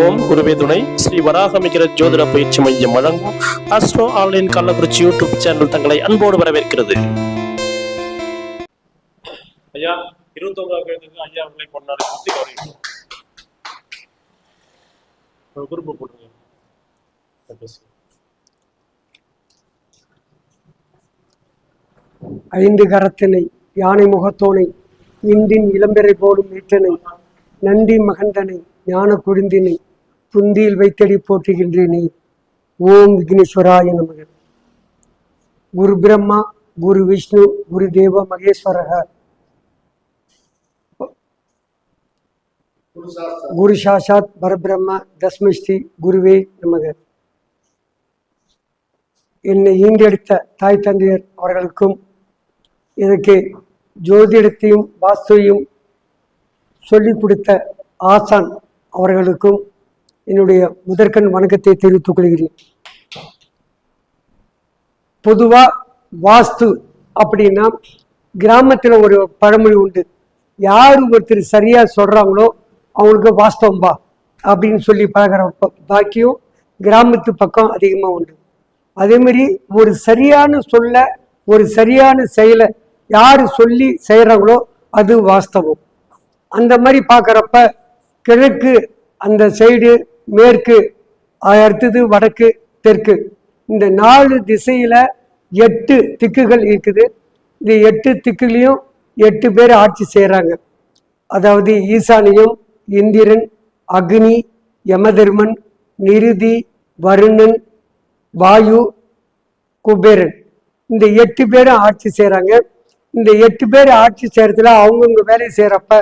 ஓம் குருவே துணை. ஸ்ரீ வராகமிகிற ஜோதிட பயிற்சி மையம் வழங்கும் astro online Kallakurichi YouTube channel தங்களை அன்போடு வரவேற்கிறது. ஐயா இருபத்தொன்பதாம் தேதி ஐயா உங்களை கொண்டாடி சுத்தி கௌரவிக்கிறோம் குறிப்பு போட்டுருங்க. ஐந்து கரத்தினை யானை முகத்தோனை இந்தின் இளம்பெறை போடும் ஈற்றனை நந்தி மகந்தனை ஞான குழுந்தினை புந்தியில் வைத்தடி போற்றுகின்றேனே. ஓம் விக்னேஸ்வராய நமக. குரு பிரம்மா குரு விஷ்ணு குரு தேவ மகேஸ்வரக. குரு சாஷாத் பரபிரம்ம தஸ்மஸ்ரீ குருவே நமக. என்னை ஈண்டெடுத்த தாய் தந்தையர் அவர்களுக்கும் எனக்கு ஜோதிடத்தையும் வாஸ்துவையும் சொல்லிக் கொடுத்த ஆசான் அவர்களுக்கும் என்னுடைய முதற்கண் வணக்கத்தை தெரிவித்துக் கொள்கிறேன். பொதுவா வாஸ்து அப்படின்னா கிராமத்தில் ஒரு பழமொழி உண்டு. யார் ஒருத்தர் சரியா சொல்றாங்களோ அவங்களுக்கு வாஸ்தவம்பா அப்படின்னு சொல்லி பழகிற பாக்கியம் கிராமத்து பக்கம் அதிகமாக உண்டு. அதே மாதிரி ஒரு சரியான சொல்ல ஒரு சரியான செயலை யார் சொல்லி செய்கிறாங்களோ அது வாஸ்தவம். அந்த மாதிரி பார்க்குறப்ப கிழக்கு அந்த சைடு மேற்கு அடுத்தது வடக்கு தெற்கு. இந்த நாலு திசையில் எட்டு திக்குகள் இருக்குது. இந்த எட்டு திக்குலையும் எட்டு பேர் ஆட்சி செய்கிறாங்க அதாவது ஈசானியம் இந்திரன் அக்னி யமதர்மன் நிருதி வருணன் வாயு குபேரன். இந்த எட்டு பேரும் ஆட்சி செய்கிறாங்க இந்த எட்டு பேர் ஆட்சி செய்கிறதுல அவங்கவுங்க வேலையை செய்கிறப்ப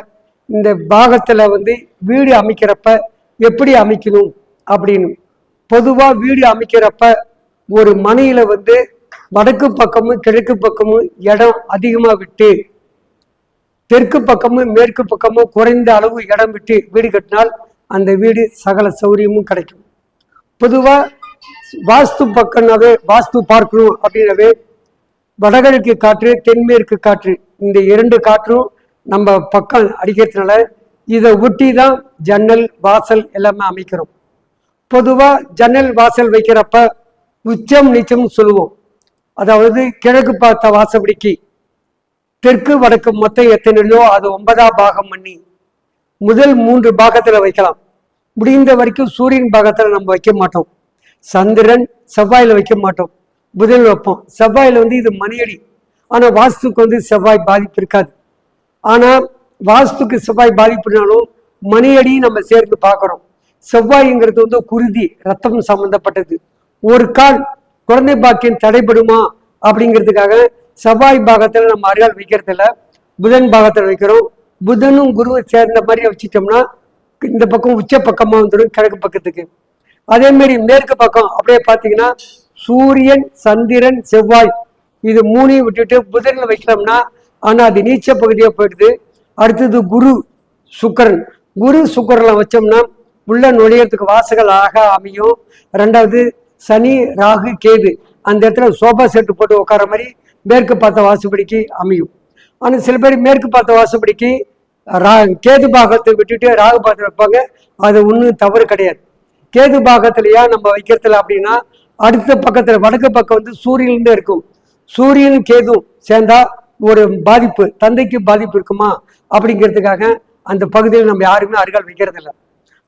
இந்த பாகத்தில் வந்து வீடு அமைக்கிறப்ப எப்படி அமைக்கணும் அப்படின்னு. பொதுவாக வீடு அமைக்கிறப்ப ஒரு மனையில் வந்து வடக்கு பக்கமும் கிழக்கு பக்கமும் இடம் அதிகமாக விட்டு தெற்கு பக்கமும் மேற்கு பக்கமும் குறைந்த அளவு இடம் விட்டு வீடு கட்டினால் அந்த வீடு சகல சௌரியமும் கிடைக்கும். பொதுவாக வாஸ்து பக்கம்னாவே வாஸ்து பார்க்கணும் அப்படின்னாவே வடகிழக்கு காற்று தென்மேற்கு காற்று இந்த இரண்டு காற்றும் நம்ம பக்கம் அடிக்கிறதுனால இதை ஒட்டி தான் ஜன்னல் வாசல் எல்லாமே அமைக்கிறோம். பொதுவாக ஜன்னல் வாசல் வைக்கிறப்ப உச்சம் நீச்சம்னு சொல்லுவோம். அதாவது கிழக்கு பார்த்த வாசப்படிக்கு தெற்கு வடக்கு மொத்தம் எத்தனையோ அது ஒன்பதாம் பாகம் பண்ணி முதல் மூன்று பாகத்தில் வைக்கலாம். முடிந்த வரைக்கும் சூரியன் பாகத்தில் நம்ம வைக்க மாட்டோம். சந்திரன் செவ்வாயில் வைக்க மாட்டோம். புதன் வைப்போம். செவ்வாயில் வந்து இது மணியடி ஆனால் வாஸ்துக்கு வந்து செவ்வாய் பாதிப்பு இருக்காது. ஆனா வாஸ்துக்கு செவ்வாய் பாதிப்புனாலும் மணியடியும் நம்ம சேர்ந்து பார்க்கிறோம். செவ்வாய்ங்கிறது வந்து குருதி ரத்தம் சம்பந்தப்பட்டது. ஒரு கால் குழந்தை பாக்கியம் தடைபடுமா அப்படிங்கிறதுக்காக செவ்வாய் பாகத்துல நம்ம அருகால் வைக்கிறது இல்ல புதன் பாகத்துல வைக்கிறோம். புதனும் குருவும் சேர்ந்த மாதிரி வச்சுட்டோம்னா இந்த பக்கம் உச்ச பக்கமா வந்துடும் கிழக்கு பக்கத்துக்கு. அதே மாதிரி மேற்கு பக்கம் அப்படியே பார்த்தீங்கன்னா சூரியன் சந்திரன் செவ்வாய் இது மூணையும் விட்டுட்டு புதன்ல வைக்கிறோம்னா ஆனால் அது நீச்ச பகுதியாக போயிடுது. அடுத்தது குரு சுக்கரன். குரு சுக்கிரன்ல வச்சோம்னா உள்ள நுழையிறதுக்கு வாசகள் ஆக அமையும். ரெண்டாவது சனி ராகு கேது. அந்த இடத்துல சோபா செட்டு போட்டு உட்கார மாதிரி மேற்கு பார்த்த வாசுபடிக்கு அமையும். ஆனால் சில பேர் மேற்கு பார்த்த வாசுபடிக்கு ரா கேது பாகத்தை விட்டுட்டு ராகு பாகத்தில் வைப்பாங்க. அது ஒன்றும் தவறு கிடையாது. கேது பாகத்திலையா ஏன் நம்ம வைக்கிறதுல அப்படின்னா அடுத்த பக்கத்தில் வடக்கு பக்கம் வந்து சூரியன் இருக்கும். சூரியன் கேதும் சேர்ந்தா ஒரு பாதிப்பு தந்தைக்கு பாதிப்பு இருக்குமா? அப்படிங்கிறதுக்காக அந்த பகுதியில் நம்ம யாருமே அருகால் வைக்கிறது இல்லை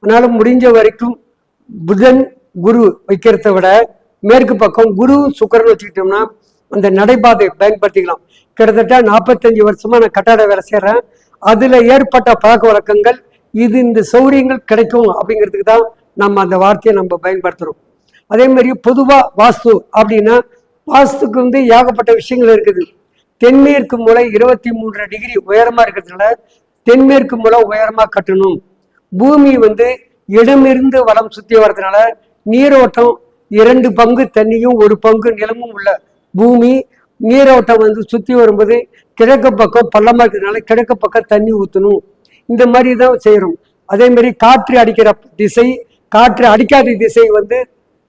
அதனால முடிஞ்ச வரைக்கும் புதன் குரு வைக்கிறத விட மேற்கு பக்கம் குரு சுக்கரன் வச்சுக்கிட்டோம்னா அந்த நடைபாதை பயன்படுத்திக்கலாம். கிட்டத்தட்ட நாற்பத்தஞ்சு வருஷமா நான் கட்டட வேலை செய்கிறேன் அதுல ஏற்பட்ட பழக்க வழக்கங்கள் இது இந்த சௌரியங்கள் கிடைக்கும் அப்படிங்கிறதுக்கு தான் நம்ம அந்த வார்த்தையை நம்ம பயன்படுத்துறோம். அதே மாதிரி பொதுவா வாஸ்து அப்படின்னா வாஸ்துக்கு வந்து ஏகப்பட்ட விஷயங்கள் இருக்குது. தென்மேற்கு மூலை இருபத்தி மூன்று டிகிரி உயரமா இருக்கிறதுனால தென்மேற்கு மூலம் உயரமா கட்டணும். பூமி வந்து இடமிருந்து வளம் சுத்தி வர்றதுனால நீரோட்டம் இரண்டு பங்கு தண்ணியும் ஒரு பங்கு நிலமும் உள்ள பூமி. நீரோட்டம் வந்து சுத்தி வரும்போது கிழக்கு பக்கம் பள்ளமா இருக்கிறதுனால கிழக்கு பக்கம் தண்ணி ஊற்றணும் இந்த மாதிரி தான் செய்யறோம். அதே மாதிரி காற்று அடிக்கிற திசை காற்று அடிக்காத திசை வந்து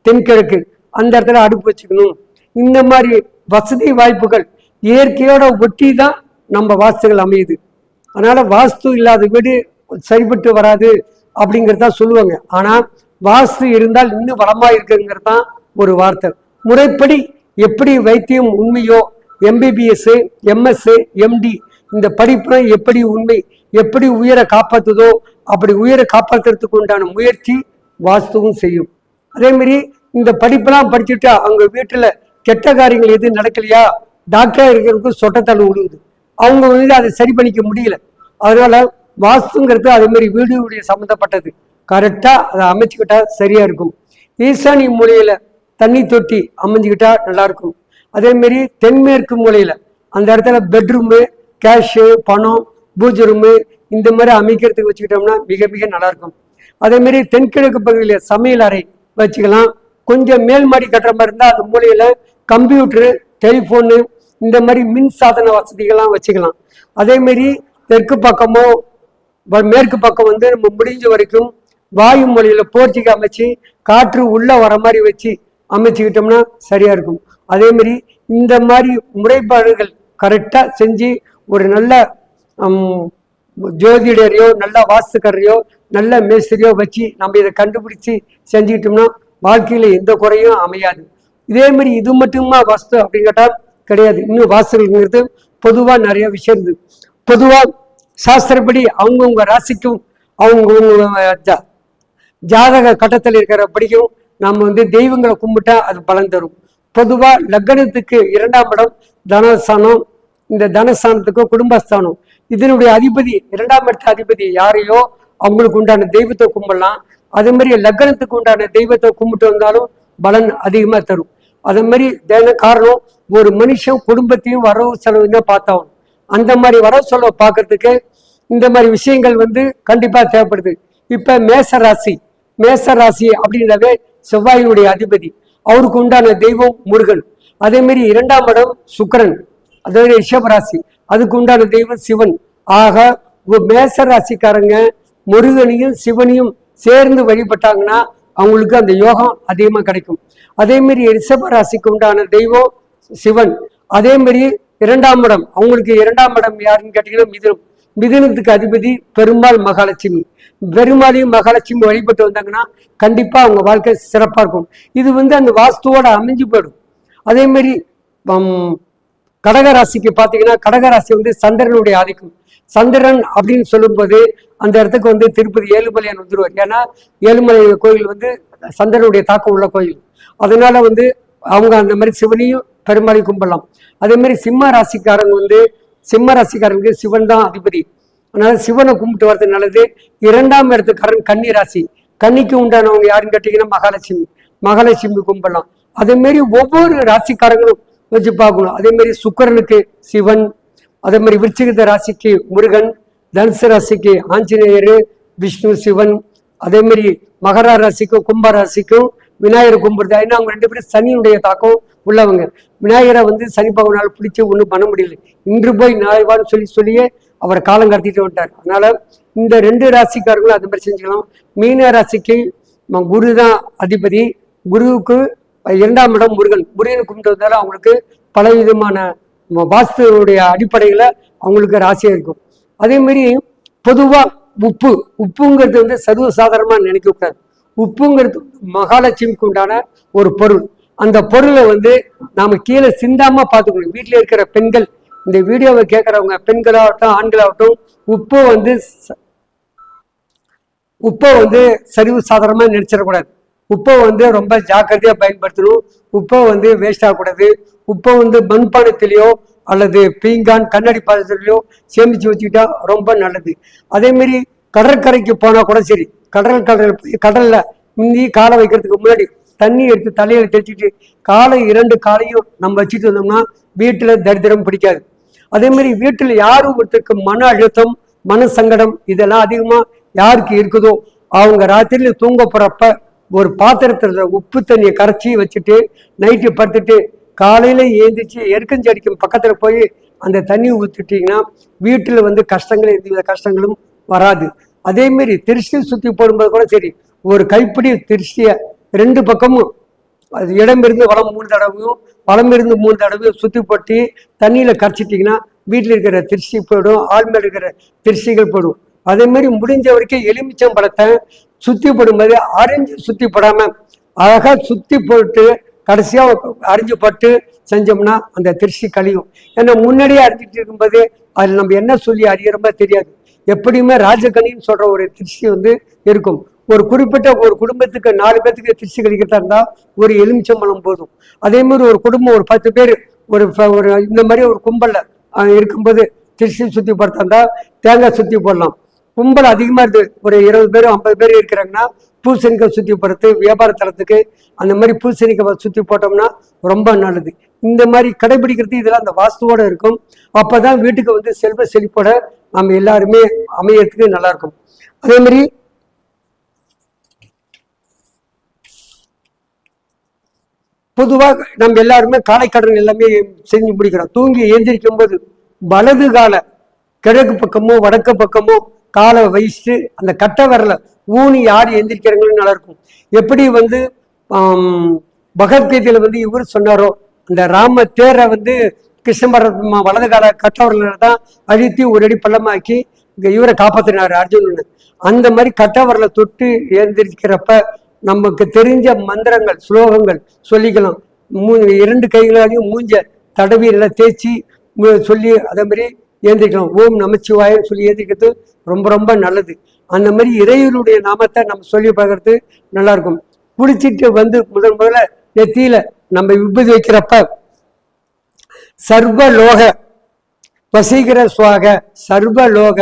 தென்கிழக்கு. அந்த இடத்துல அடுப்பு வச்சுக்கணும். இந்த மாதிரி வசதி வாய்ப்புகள் இயற்கையோட ஒட்டி தான் நம்ம வாஸ்துகள் அமையுது. அதனால வாஸ்து இல்லாத வீடு சரிபட்டு வராது அப்படிங்கிறதா சொல்லுவாங்க. ஆனா வாஸ்து இருந்தால் இன்னும் வளமா இருக்குங்கிறது தான் ஒரு வார்த்தை. முறைப்படி எப்படி வைத்தியம் உண்மையோ எம்பிபிஎஸ் எம்எஸ் எம்டி இந்த படிப்புலாம் எப்படி உண்மை எப்படி உயிரை காப்பாத்துதோ அப்படி உயிரை காப்பாத்துறதுக்கு உண்டான முயற்சி வாஸ்துவும் செய்யும். அதே மாதிரி இந்த படிப்பெல்லாம் படிச்சுட்டு அவங்க வீட்டுல கெட்ட காரியங்கள் எதுவும் நடக்கலையா? டாக்டராக இருக்கிறவங்களுக்கு சொட்டத்தள்ளு விழுகுது அவங்க வந்து அதை சரி பண்ணிக்க முடியல. அதனால வாஸ்துங்கிறது அதே வீடுடைய சம்மந்தப்பட்டது கரெக்டாக அதை அமைச்சுக்கிட்டால் சரியாக இருக்கும். ஈசானி மூலையில் தண்ணி தொட்டி அமைஞ்சுக்கிட்டா நல்லாயிருக்கும் அதேமாரி தென்மேற்கு மூலையில் அந்த இடத்துல பெட்ரூமு கேஷு பணம் பூஜை ரூமு இந்த மாதிரி அமைக்கிறதுக்கு வச்சுக்கிட்டோம்னா மிக மிக நல்லாயிருக்கும் அதேமாரி தென்கிழக்கு பகுதியில் சமையல் அறை வச்சுக்கலாம். கொஞ்சம் மேல் மாடி கட்டுற மாதிரி இருந்தால் அந்த மூலையில் கம்ப்யூட்டரு டெலிஃபோனு இந்த மாதிரி மின் சாதன வசதிகள்லாம் வச்சுக்கலாம். அதே மாதிரி தெற்கு பக்கமோ மேற்கு பக்கம் வந்து நம்ம முடிஞ்ச வரைக்கும் வாயு மொழியில போர்ச்சிக்கு அமைச்சு காற்று உள்ள வர மாதிரி வச்சு அமைச்சுக்கிட்டோம்னா சரியா இருக்கும். அதே மாதிரி இந்த மாதிரி முறைப்பாடுகள் கரெக்டா செஞ்சு ஒரு நல்ல ஜோதிடரையோ நல்ல வாஸ்துக்காரரையோ நல்ல மேஸ்திரியோ வச்சு நம்ம இதை கண்டுபிடிச்சு செஞ்சுக்கிட்டோம்னா வாழ்க்கையில எந்த குறையும் அமையாது. இதே மாதிரி இது மட்டுமா வாஸ்து அப்படின்னு கேட்டா கிடையாது. இன்னும் வாஸ்துங்கிறது பொதுவா நிறைய விஷயம் இருக்குது பொதுவா சாஸ்திரப்படி அவங்கவுங்க ராசிக்கும் அவங்கவுங்க ஜா- ஜாதக கட்டத்தில் இருக்கிறபடியும் நம்ம வந்து தெய்வங்களை கும்பிட்டா அது பலன் தரும். பொதுவா லக்னத்துக்கு இரண்டாம் இடம் தனஸ்தானம். இந்த தனஸ்தானத்துக்கு குடும்பஸ்தானம். இதனுடைய அதிபதி இரண்டாம் இடத்த அதிபதி யாரையோ அவங்களுக்கு உண்டான தெய்வத்தை கும்பிடலாம். அதே மாதிரி லக்னத்துக்கு உண்டான தெய்வத்தை கும்பிட்டு வந்தாலும் பலன் அதிகமா தரும். அதே மாதிரி தின காரணம் ஒரு மனுஷன் குடும்பத்தையும் வரவு செலவு தான் பார்த்தாகணும். அந்த மாதிரி வரவு செலவை பார்க்கறதுக்கு இந்த மாதிரி விஷயங்கள் வந்து கண்டிப்பாக தேவைப்படுது. இப்போ மேச ராசி மேச ராசி அப்படின்றவே செவ்வாயினுடைய அதிபதி. அவருக்கு உண்டான தெய்வம் முருகன். அதேமாரி இரண்டாம் இடம் சுக்கரன். அதாவது ரிஷப ராசி அதுக்கு உண்டான தெய்வம் சிவன். ஆக மேச ராசிக்காரங்க முருகனையும் சிவனையும் சேர்ந்து வழிபட்டாங்கன்னா அவங்களுக்கு அந்த யோகம் அதிகமாக கிடைக்கும். அதேமாரி ரிஷப ராசிக்கு உண்டான தெய்வம் சிவன். அதேமாரி இரண்டாம் இடம். அவங்களுக்கு இரண்டாம் இடம் யாருன்னு கேட்டீங்கன்னா மிதுனம். மிதுனத்துக்கு அதிபதி பெருமாள் மகாலட்சுமி. பெருமாளையும் மகாலட்சுமி வழிபட்டு வந்தாங்கன்னா கண்டிப்பாக அவங்க வாழ்க்கை சிறப்பாக இருக்கும். இது வந்து அந்த வாஸ்துவோட அமைஞ்சு போயிடும். அதேமாரி கடகராசிக்கு பார்த்தீங்கன்னா கடகராசி வந்து சந்திரனுடைய ஆதிக்கம். சந்திரன் அப்படின்னு சொல்லும்போது அந்த இடத்துக்கு வந்து திருப்பதி ஏழுமலையான் வந்துடுவார் ஏன்னா ஏழுமலை கோயில் வந்து சந்திரனுடைய தாக்கம் உள்ள கோயில். அதனால வந்து அவங்க அந்த மாதிரி சிவனையும் பெருமாளையும் கும்பிடலாம். அதே மாதிரி சிம்ம ராசிக்காரங்க வந்து சிம்ம ராசிக்காரங்களுக்கு சிவன் தான் அதிபதி. அதனால சிவனை கும்பிட்டு வர்றது நல்லது. இரண்டாம் இடத்துக்காரன் கன்னி ராசி. கன்னிக்கு உண்டானவங்க யாருன்னு கேட்டீங்கன்னா மகாலட்சுமி. மகாலட்சுமி கும்பிடலாம். அதே மாதிரி ஒவ்வொரு ராசிக்காரங்களும் வச்சு பார்க்கணும். அதே மாதிரி சுக்கரனுக்கு சிவன் அதே மாதிரி விருச்சிகத ராசிக்கு முருகன் தனுசு ராசிக்கு ஆஞ்சநேயர் விஷ்ணு சிவன் அதே மாதிரி மகர ராசிக்கும் கும்ப ராசிக்கும் விநாயகர் கும்பிடுது ஏன்னா அவங்க ரெண்டு பேரும் சனியுடைய தாக்கம் உள்ளவங்க. விநாயகரை வந்து சனி பகவனால் பிடிச்சி ஒன்றும் பண்ண முடியல. இன்று போய் நாய்வான்னு சொல்லி சொல்லியே அவர் காலம் கடத்திட்டு வந்துட்டார். அதனால இந்த ரெண்டு ராசிக்காரங்களும் அது மாதிரி செஞ்சுக்கலாம். மீன ராசிக்கு குரு தான் அதிபதி. குருவுக்கு இரண்டாம் இடம் முருகன். முருகன் கும்பிட்டு வந்தாலும் அவங்களுக்கு பல விதமான வாஸ்துடைய அடிப்படையில் அவங்களுக்கு ராசியாக இருக்கும். அதே மாதிரி உப்பு உப்புங்கிறது வந்து சர்வ சாதாரணமா உப்புங்கிறது மகாலட்சுமிக்கு உண்டான ஒரு பொருள். அந்த பொருளை வந்து நாம கீழே சிந்தாம பார்த்துக்கணும். வீட்டில் இருக்கிற பெண்கள் இந்த வீடியோவை கேட்கறவங்க பெண்களாகட்டும் ஆண்களாகட்டும் உப்பை வந்து உப்பை வந்து சரிவு சாதாரணமா நினைச்சிடக்கூடாது. உப்பை வந்து ரொம்ப ஜாக்கிரதையா பயன்படுத்தணும். உப்பை வந்து வேஸ்ட் ஆகக்கூடாது. உப்பை வந்து மண்பானத்திலேயோ அல்லது பீங்கான் கண்ணாடி பாத்திரத்திலையோ சேமிச்சு வச்சுக்கிட்டா ரொம்ப நல்லது. அதேமாரி கடற்கரைக்கு போனா கூட சரி. கடல் கடல் கடல்ல முந்தி காலை வைக்கிறதுக்கு முன்னாடி தண்ணி எடுத்து தலையில தெளிச்சிட்டு காலை இரண்டு காலையும் நம்ம வச்சுட்டு வந்தோம்னா வீட்டுல தரித்திரம் பிடிக்காது. அதே மாதிரி வீட்டில் யார் ஒருத்தருக்கு மன அழுத்தம் மன சங்கடம் இதெல்லாம் அதிகமாக யாருக்கு இருக்குதோ அவங்க ராத்திரியில் தூங்க போறப்ப ஒரு பாத்திரத்தில் உப்பு தண்ணியை கரைச்சி வச்சுட்டு நைட்டு படுத்துட்டு காலையில் ஏந்திரிச்சு எருக்கஞ்சடிக்கும் பக்கத்தில் போய் அந்த தண்ணி ஊற்றிட்டிங்கன்னா வீட்டில் வந்து கஷ்டங்கள் எந்தவித கஷ்டங்களும் வராது. அதேமாரி மாதிரி திருஷ்டி போடும்போது கூட சரி ஒரு கைப்பிடி திருஷ்டியை ரெண்டு பக்கமும் அது இடமிருந்து வளம் மூணு தடவையும் வளம் இருந்து மூணு தடவையும் சுற்றி போட்டு தண்ணியில் கரைச்சிட்டிங்கன்னா வீட்டில் இருக்கிற திருஷ்டி போயிடும் ஆள் மேல் இருக்கிற திருஷ்டிகள் போயிடும். அதே மாதிரி முடிஞ்ச வரைக்கும் எலுமிச்சம் பழத்தை சுத்தி போடும்போது அரிஞ்சு சுத்தி போடாம அழகா சுத்தி போட்டு கடைசியா அரிஞ்சு போட்டு செஞ்சோம்னா அந்த திருஷ்டி கழியும். ஏன்னா முன்னாடியே அரிஞ்சிட்டு இருக்கும்போது அதில் நம்ம என்ன சொல்லி அறியறோமோ தெரியாது. எப்படியுமே ராஜகணின்னு சொல்ற ஒரு திருஷ்டி வந்து இருக்கும். ஒரு குறிப்பிட்ட ஒரு குடும்பத்துக்கு நாலு பேத்துக்கு திருச்சி கிடைக்கிறதா இருந்தா ஒரு எலுமிச்சம்பழம் போதும். அதே மாதிரி ஒரு குடும்பம் ஒரு பத்து பேர் ஒரு ஒரு இந்த மாதிரி ஒரு கும்பல்ல இருக்கும்போது திருச்சி சுத்தி போடுறதா இருந்தால் தேங்காய் சுத்தி போடலாம். கும்பல் அதிகமாக இருக்குது ஒரு இருபது பேர் ஐம்பது பேர் இருக்கிறாங்கன்னா பூசணிக்காய் சுற்றி போடுறது வியாபார தளத்துக்கு அந்த மாதிரி பூசணிக்காய் சுற்றி போட்டோம்னா ரொம்ப நல்லது. இந்த மாதிரி கடைபிடிக்கிறது இதெல்லாம் அந்த வாஸ்துவோட இருக்கும். அப்பதான் வீட்டுக்கு வந்து செல்வ செழிப்போட நம்ம எல்லாருமே அமையறதுக்கு நல்லா இருக்கும். அதே மாதிரி பொதுவாக நம்ம எல்லாருமே காலைக்கடன் எல்லாமே செஞ்சு முடிக்கிறோம். தூங்கி எந்திரிக்கும் போது வலது காலை கிழக்கு பக்கமோ வடக்கு பக்கமோ காலை வயிச்சு அந்த கட்டை வரல ஊனி யார் எந்திரிக்கிறாங்களும் நல்லா இருக்கும். எப்படி வந்து பகவத்கீதையில் வந்து இவர் சொன்னாரோ அந்த ராம தேரை வந்து கிருஷ்ண வலது கால கட்டவரில் தான் அழித்து ஒரு அடி பள்ளமாக்கி இங்கே இவரை காப்பாற்றினார் அர்ஜுனன். அந்த மாதிரி கட்டவரில் தொட்டு எழுந்திருக்கிறப்ப நமக்கு தெரிஞ்ச மந்திரங்கள் ஸ்லோகங்கள் சொல்லிக்கலாம். மூ இரண்டு கைகளாலையும் மூஞ்ச தடவி நல்லா தேய்ச்சி சொல்லி அதே மாதிரி ஏந்திரிக்கலாம் ஓம் நமச்சிவாயன்னு சொல்லி ஏந்திரிக்கிறது ரொம்ப ரொம்ப நல்லது. அந்த மாதிரி இறைவனுடைய நாமத்தை நம்ம சொல்லி பார்க்கறது நல்லா இருக்கும் குளிச்சிட்டு வந்து முதல் முதல்ல நெத்தியில நம்ம விபதி வைக்கிறப்ப சர்வலோக வசீகர சுவாக சர்வலோக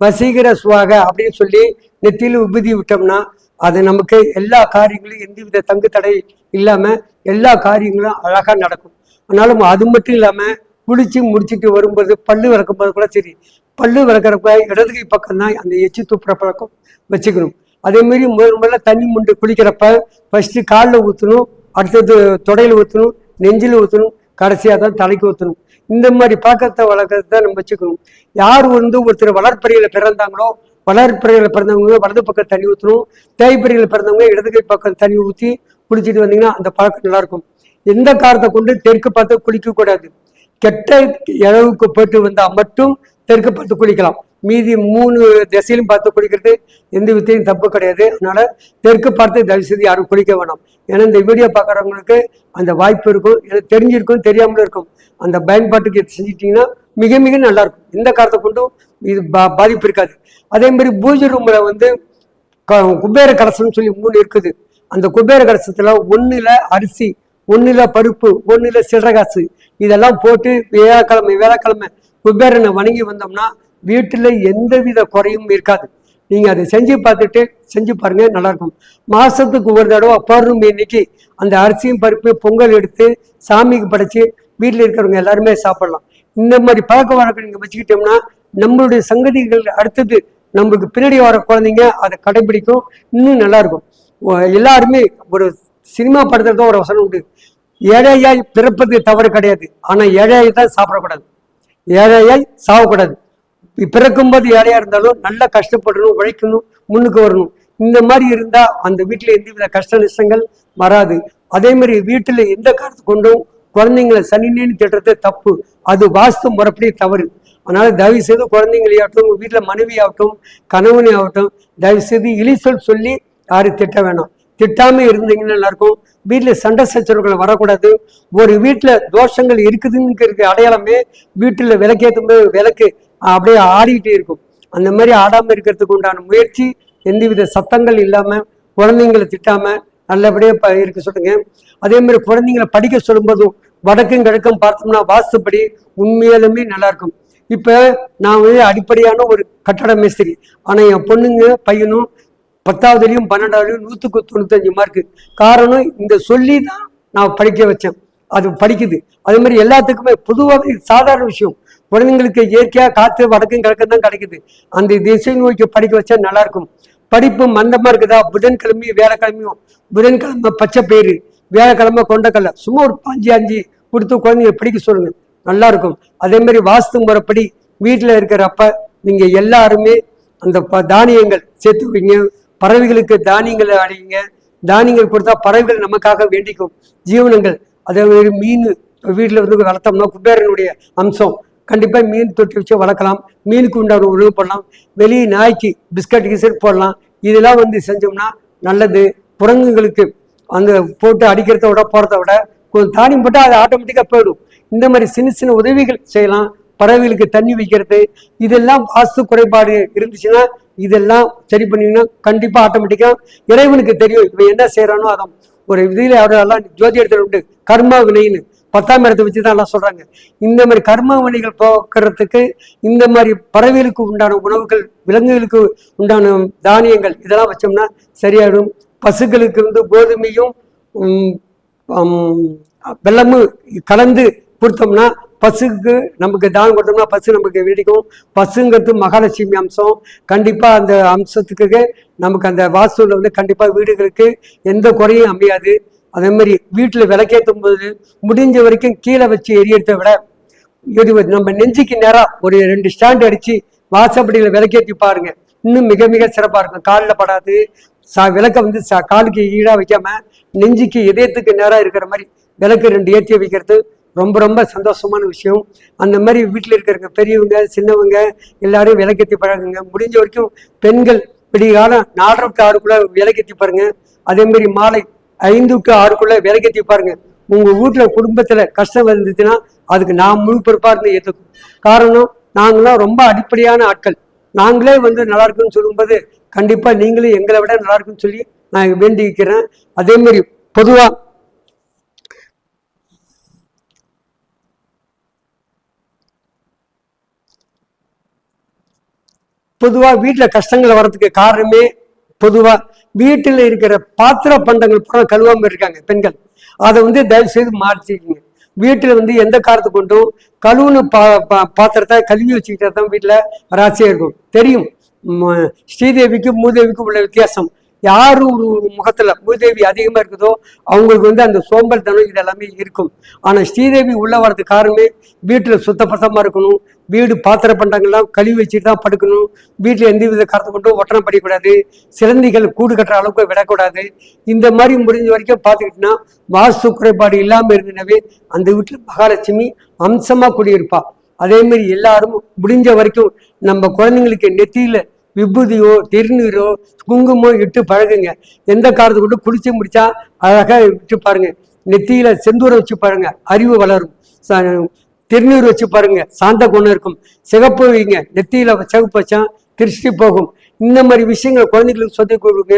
வசீகர சுவாக அப்படின்னு சொல்லி நெத்தியில உபதி விட்டோம்னா அது நமக்கு எல்லா காரியங்களும் எந்தவித தங்கு தடை இல்லாம எல்லா காரியங்களும் அழகா நடக்கும். ஆனாலும் அது மட்டும் இல்லாமல் குளிச்சு முடிச்சிட்டு வரும்போது பல்லு விறக்கும்போது கூட சரி பல்லு விளக்குறப்ப இடது கை பக்கம் தான் அந்த எச்சி துப்புற பழக்கம் வச்சுக்கணும். அதே மாதிரி முதல் முதல்ல தண்ணி முண்டு குளிக்கிறப்ப ஃபஸ்ட்டு காலில் ஊற்றணும் அடுத்தது தொடையில் ஊற்றணும் நெஞ்சில் ஊற்றணும் கடைசியாக தான் தலைக்கு ஊற்றணும் இந்த மாதிரி பழக்கத்தை வளர்க்கறத நம்ம வச்சுக்கணும். யார் வந்து ஒருத்தர் வளர்ப்பறையில் பிறந்தாங்களோ வளர்ப்பறையில் பிறந்தவங்க வலது பக்கம் தண்ணி ஊற்றணும் தேய்ப்பறையில் பிறந்தவங்க இடது கை பக்கம் தண்ணி ஊற்றி குளிச்சுட்டு வந்தீங்கன்னா அந்த பழக்கம் நல்லாயிருக்கும். எந்த காரத்தை கொண்டு தெற்கு பார்த்து குளிக்கக்கூடாது. கெட்ட இழவுக்கு போயிட்டு வந்தால் மட்டும் தெற்கு பார்த்து குளிக்கலாம். மீதி மூணு திசையிலும் பார்த்து குளிக்கிறது எந்த வித்தையும் தப்பு கிடையாது. அதனால தெற்கு பார்த்து தயவு செய்து யாரும் குளிக்க வேணாம். ஏன்னா இந்த வீடியோ பார்க்குறவங்களுக்கு அந்த வாய்ப்பு இருக்கும். எனக்கு தெரிஞ்சிருக்கும் தெரியாமலும் இருக்கும். அந்த பயன்பாட்டுக்கு இது செஞ்சிட்டிங்கன்னா மிக மிக நல்லா இருக்கும் எந்த காரணத்தை கொண்டும் இது பா- பாதிப்பு இருக்காது. அதே மாதிரி பூஜை ரூமில் வந்து க- குபேர கலசம்னு சொல்லி மூணு இருக்குது. அந்த குபேர கலசத்தில் ஒன்றில் அரிசி ஒன்றில் பருப்பு ஒன்றில் சில்லறை காசு இதெல்லாம் போட்டு வியாழக்கிழமை வியாழக்கிழமை குபேரனை வணங்கி வந்தோம்னா வீட்டுல எந்தவித குறையும் இருக்காது. நீங்கள் அதை செஞ்சு பார்த்துட்டு செஞ்சு பாருங்க நல்லாயிருக்கும். மாதத்துக்கு ஒரு தடவை பௌர்ணமி இன்னைக்கு அந்த அரிசியும் பருப்பு பொங்கல் எடுத்து சாமிக்கு படைச்சி வீட்டில் இருக்கிறவங்க எல்லாருமே சாப்பிடலாம். இந்த மாதிரி பழக்க வழக்கம் நீங்கள் வச்சுக்கிட்டோம்னா நம்மளுடைய சங்கதிகள் அடுத்தது நம்மளுக்கு பின்னாடி வர குழந்தைங்க அதை கடைபிடிக்கும். இன்னும் நல்லாயிருக்கும். எல்லாருமே ஒரு சினிமா படத்துல தான் ஒரு வசனம் உண்டு. ஏழையாய் பிறப்பது தவறு கிடையாது. ஆனா ஏழையாய் தான் சாப்பிடக்கூடாது. ஏழையாய் சாகக்கூடாது. பிறக்கும்போது ஏழையா இருந்தாலும் நல்லா கஷ்டப்படணும் உழைக்கணும் முன்னுக்கு வரணும். இந்த மாதிரி இருந்தா அந்த வீட்டுல எந்தவித கஷ்ட நஷ்டங்கள் வராது. அதே மாதிரி வீட்டுல எந்த காரணத்தை கொண்டும் குழந்தைங்களை சனினேன்னு திட்டுறது தப்பு. அது வாஸ்து முறைப்படி தவறு. அதனால தயவு செய்து குழந்தைங்களையாகட்டும் உங்கள் வீட்டில் மனைவி ஆகட்டும் ஆகட்டும் தயவு செய்து இழிசல் சொல்லி யாரும் திட்ட வேணாம். திட்டாமல் இருந்தீங்கன்னா எல்லாருக்கும் வீட்டில் சண்டை சச்சரவுகள் வரக்கூடாது. ஒரு வீட்டில் தோஷங்கள் இருக்குதுங்கிறது அடையாளமே வீட்டில் விளக்கேற்றும் போது விளக்கு அப்படியே ஆடிக்கிட்டே இருக்கும். அந்த மாதிரி ஆடாமல் இருக்கிறதுக்கு உண்டான முயற்சி எந்தவித சத்தங்கள் இல்லாமல் குழந்தைங்களை திட்டாமல் நல்லபடியாக ப- இருக்க சொல்லுங்க. அதே மாதிரி குழந்தைங்களை படிக்க சொல்லும்போதும் வடக்கும் கிழக்கும் பார்த்தோம்னா வாஸ்துப்படி உண்மையாலுமே நல்லாயிருக்கும் இப்போ நான் வந்து அடிப்படையான ஒரு கட்டட மேஸ்திரி. ஆனால் என் பொண்ணுங்க பையனும் பத்தாவதுலேயும் பன்னெண்டாவதுலையும் நூற்றுக்கு தொண்ணூத்தஞ்சு மார்க்கு காரணம் இந்த சொல்லி தான் நான் படிக்க வச்சேன். அது படிக்குது. அதே மாதிரி எல்லாத்துக்குமே பொதுவாக சாதாரண விஷயம். குழந்தைங்களுக்கு இயற்கையாக காற்று வடக்கும் கிழக்கும் தான் கிடைக்குது. அந்த திசை நோக்கி படிக்க வச்சா நல்லா இருக்கும் படிப்பு மந்தமாக இருக்குதா? புதன்கிழமையும் வியாழக்கிழமையும். புதன்கிழமை பச்சை பயிறு வேலைக்கிழமை கொண்டக்கடலை. சும்மா ஒரு அஞ்சு அஞ்சு கொடுத்து குழந்தைங்க படிக்க சொல்லுங்க. நல்லா இருக்கும் அதே மாதிரி வாஸ்து முறைப்படி வீட்டில் இருக்கிறப்ப நீங்கள் எல்லாருமே அந்த ப- தானியங்கள் சேர்த்து வைங்க. பறவைகளுக்கு தானியங்களை அடையுங்க தானியங்கள் கொடுத்தா பறவைகள் நமக்காக வேண்டிக்கும். ஜீவனங்கள். அதே மாதிரி மீன் வீட்டில் வந்து வளர்த்தோம்னா குபேரனுடைய அம்சம். கண்டிப்பாக மீன் தொட்டி வச்சு வளர்க்கலாம். மீனுக்கு உண்டான உணவு போடலாம். வெளியே நாய்க்கு பிஸ்கட் கிசட் போடலாம். இதெல்லாம் வந்து செஞ்சோம்னா நல்லது. குரங்குங்களுக்கு அந்த போட்டு அடிக்கிறத விட போகிறத விட கொஞ்சம் தானியம் போட்டால் அது ஆட்டோமேட்டிக்காக போயிடும். இந்த மாதிரி சின்ன சின்ன உதவிகள் செய்யலாம். பறவைகளுக்கு தண்ணி வைக்கிறது. இதெல்லாம் வாஸ்து குறைபாடு இருந்துச்சுன்னா இதெல்லாம் சரி பண்ணீங்கன்னா கண்டிப்பாக ஆட்டோமேட்டிக்காக இறைவனுக்கு தெரியும் இவன் என்ன செய்கிறானோ அதான் ஒரு இதில் அவரெல்லாம் ஜோதி இடத்துல உண்டு கர்ம வினைன்னு. பத்தாம் இடத்தை வச்சு தான் எல்லாம் சொல்கிறாங்க இந்த மாதிரி கர்ம வினைகள் போக்குறதுக்கு இந்த மாதிரி பறவைகளுக்கு உண்டான உணவுகள் விலங்குகளுக்கு உண்டான தானியங்கள் இதெல்லாம் வச்சோம்னா சரியாயிடும். பசுக்களுக்கு வந்து கோதுமையும் வெள்ளமும் கலந்து கொடுத்தோம்னா பசுக்கு நமக்கு தானம் கொடுத்தோம்னா பசு நமக்கு வெடிக்கும் பசுங்கிறது மகாலட்சுமி அம்சம். கண்டிப்பாக அந்த அம்சத்துக்கு நமக்கு அந்த வாஸ்துவில் வந்து கண்டிப்பாக வீடுகளுக்கு எந்த குறையும் அமையாது. அதே மாதிரி வீட்டில் விளக்கேற்றும் போது முடிஞ்ச வரைக்கும் கீழே வச்சு எரியறதை விட எரிவது நம்ம நெஞ்சுக்கு நேராக ஒரு ரெண்டு ஸ்டாண்ட் அடித்து வாசப்படியில் விளக்கேற்றி பாருங்க. இன்னும் மிக மிக சிறப்பாக இருக்கும். காலில் படாது. சா விளக்க வந்து சா காலுக்கு ஈடாக வைக்காம நெஞ்சுக்கு இதயத்துக்கு நேராக இருக்கிற மாதிரி விளக்கு ரெண்டு ஏற்றி வைக்கிறது. ரொம்ப ரொம்ப சந்தோஷமான விஷயம். அந்த மாதிரி வீட்டில் இருக்கிறவங்க பெரியவங்க சின்னவங்க எல்லாரும் விளக்கேற்றி பழகுங்க முடிஞ்ச வரைக்கும் பெண்கள் விடிகாலம் நாலரை டு ஆறுக்குள்ள விளக்கேற்றி பாருங்க. அதேமாரி மாலை ஐந்துக்கு ஆறுக்குள்ள விளக்கேற்றி பாருங்க. உங்க வீட்டில் குடும்பத்தில் கஷ்டம் இருந்துச்சுன்னா அதுக்கு நான் முழு பொறுப்பாக இருந்து ஏற்றுக்கும் காரணம் நாங்களாம் ரொம்ப அடிப்படையான ஆட்கள். நாங்களே வந்து நல்லா இருக்குன்னு சொல்லும்போது கண்டிப்பாக நீங்களும் எங்களை விட நல்லா இருக்குன்னு சொல்லி நான் வேண்டிக்கிறேன். அதே மாதிரி பொதுவாக வீட்டில் கஷ்டங்கள் வர்றதுக்கு காரணமே பொதுவாக வீட்டில் இருக்கிற பாத்திர பண்டங்கள் பூரா கழுவாமல் இருக்காங்க பெண்கள். அதை வந்து தயவு செய்து மாற்றிக்கிங்க. வீட்டில் வந்து எந்த காரத்தை கொண்டும் கழுவுன பா பா- பாத்திரத்தை கழுவி வச்சுக்கிட்டா தான் வீட்டில் ராசியாக இருக்கும். தெரியும். ஸ்ரீதேவிக்கும் மூதேவிக்கும் உள்ள வித்தியாசம். யாரு ஒரு முகத்துல மூதேவி அதிகமா இருக்குதோ அவங்களுக்கு வந்து அந்த சோம்பல் தனம் இதெல்லாமே இருக்கும். ஆனா ஸ்ரீதேவி உள்ள வர்றது காரணமே வீட்டுல சுத்தபத்தமா இருக்கணும். வீடு பாத்திர பண்டங்கள்லாம் கழுவி வச்சுட்டு தான் படுக்கணும். வீட்டுல எந்த வித கருத்து கொண்டும் ஒட்டணம் படிக்கூடாது சிலந்திகள் கூடு கட்டுற அளவுக்கு விடக்கூடாது. இந்த மாதிரி முடிஞ்ச வரைக்கும் பார்த்துக்கிட்டோம்னா வாஸ்து குறைபாடு இல்லாம இருந்தனவே அந்த வீட்டுல மகாலட்சுமி அம்சமா குடியிருப்பா. அதே மாதிரி எல்லாரும் முடிஞ்ச வரைக்கும் நம்ம குழந்தைங்களுக்கு நெத்தியில விபூதியோ திருநீரோ குங்குமோ இட்டு பழகுங்க. எந்த காரணத்தை கொண்டு குளிச்சு முடிச்சா அழகாக விட்டு பாருங்க. நெத்தியில செந்தூரம் வச்சு பாருங்க. அறிவு வளரும். திருநீர் வச்சு பாருங்க. சாந்த குணம் இருக்கும். சிகப்பு வைங்க. நெத்தியில சிகப்பு வச்சா திருஷ்டி போகும். இந்த மாதிரி விஷயங்கள் குழந்தைங்களுக்கு சொல்லி கொடுங்க.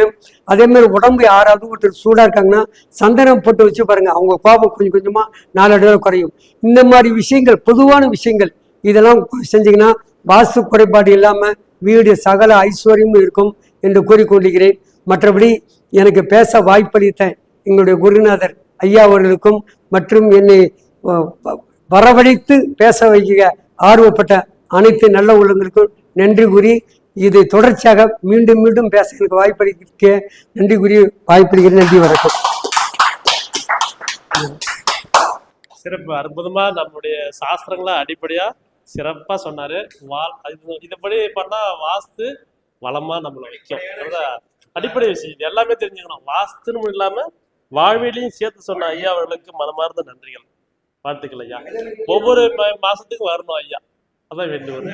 அதே மாதிரி உடம்பு யாராவது ஒருத்தர் சூடா இருக்காங்கன்னா சந்தனம் போட்டு வச்சு பாருங்க. அவங்க கோபம் கொஞ்சம் கொஞ்சமா நாளடைவில் குறையும். இந்த மாதிரி விஷயங்கள் பொதுவான விஷயங்கள் இதெல்லாம் செஞ்சீங்கன்னா வாஸ்து குறைபாடு இல்லாம வீடு சகல ஐஸ்வர்யமும் இருக்கும் என்று கூறிக்கொள்கிறேன் மற்றபடி எனக்கு பேச வாய்ப்பளித்த எங்களுடைய குருநாதர் ஐயா அவர்களுக்கும் மற்றும் என்னை வரவழைத்து பேச வைக்க ஆர்வப்பட்ட அனைத்து நல்ல உள்ளங்களுக்கும் நன்றி கூறி இதை தொடர்ச்சியாக மீண்டும் மீண்டும் பேச எனக்கு வாய்ப்பளிக்க நன்றி கூறி வாய்ப்பளிக்கிறேன். நன்றி வணக்கம். சிறப்பு. அற்புதமாக நம்முடைய சாஸ்திரங்களை அடிப்படையாக சிறப்பா சொன்னாரு. வா- இது- இதுபடி பண்ணா வாஸ்து வளமா நம்மள வைக்கும். அடிப்படை விஷயம். இது எல்லாமே தெரிஞ்சுக்கணும். வாஸ்துன்னு இல்லாம வாழ்விலையும் சேர்த்து சொன்ன ஐயா அவர்களுக்கு மனமார்ந்த நன்றிகள். வாழ்த்துக்கள் ஐயா. ஒவ்வொரு மாசத்துக்கும் வரணும் ஐயா. அதான் வேண்டுவது